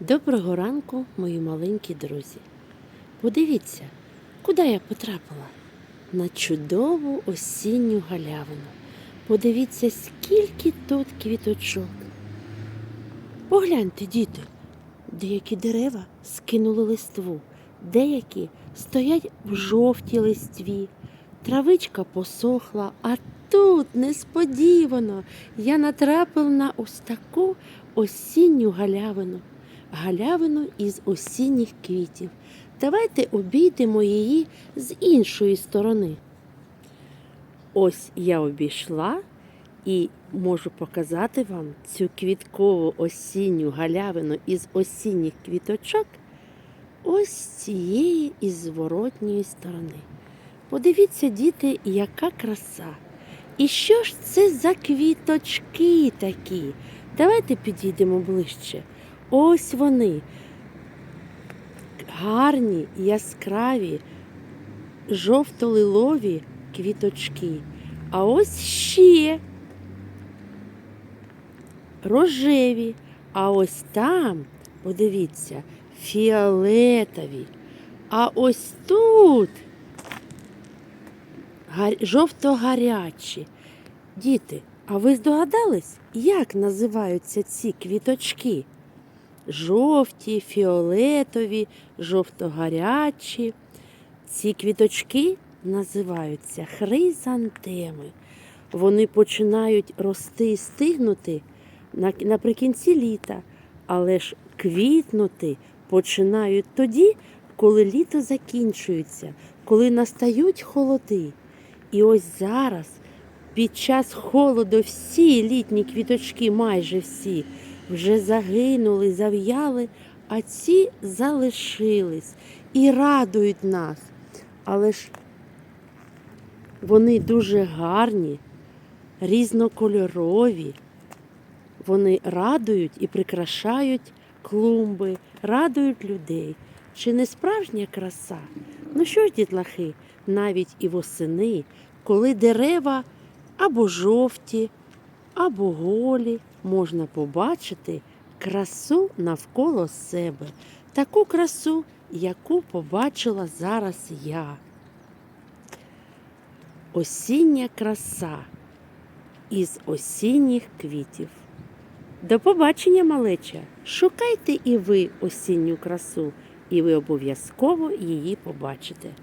Доброго ранку, мої маленькі друзі. Подивіться, куди я потрапила? На чудову осінню галявину. Подивіться, скільки тут квіточок. Погляньте, діти, деякі дерева скинули листву, деякі стоять в жовтій листві. Травичка посохла, а тут несподівано я натрапив на ось таку осінню галявину галявину із осінніх квітів. Давайте обійдемо її з іншої сторони. Ось я обійшла і можу показати вам цю квіткову осінню галявину із осінніх квіточок ось цієї із зворотньої сторони. Подивіться, діти, яка краса. І що ж це за квіточки такі? Давайте підійдемо ближче. Ось вони. Гарні, яскраві, жовто-лилові квіточки. А ось ще рожеві. А ось там, подивіться, фіолетові. А ось тут гар- жовто-гарячі. Діти, а ви здогадались, як називаються ці квіточки? Жовті, фіолетові, жовто-гарячі. Ці квіточки називаються хризантеми. Вони починають рости і стигнути наприкінці літа, але ж квітнути починають тоді, коли літо закінчується, коли настають холоди. І ось зараз, під час холоду, всі літні квіточки, майже всі, вже загинули, зав'яли, а ці залишились і радують нас. Але ж вони дуже гарні, різнокольорові. Вони радують і прикрашають клумби, радують людей. Чи не справжня краса? Ну що ж, дітлахи, навіть і восени, коли дерева або жовті, або голі, можна побачити красу навколо себе, таку красу, яку побачила зараз я. Осіння краса із осінніх квітів. До побачення, малеча! Шукайте і ви осінню красу, і ви обов'язково її побачите.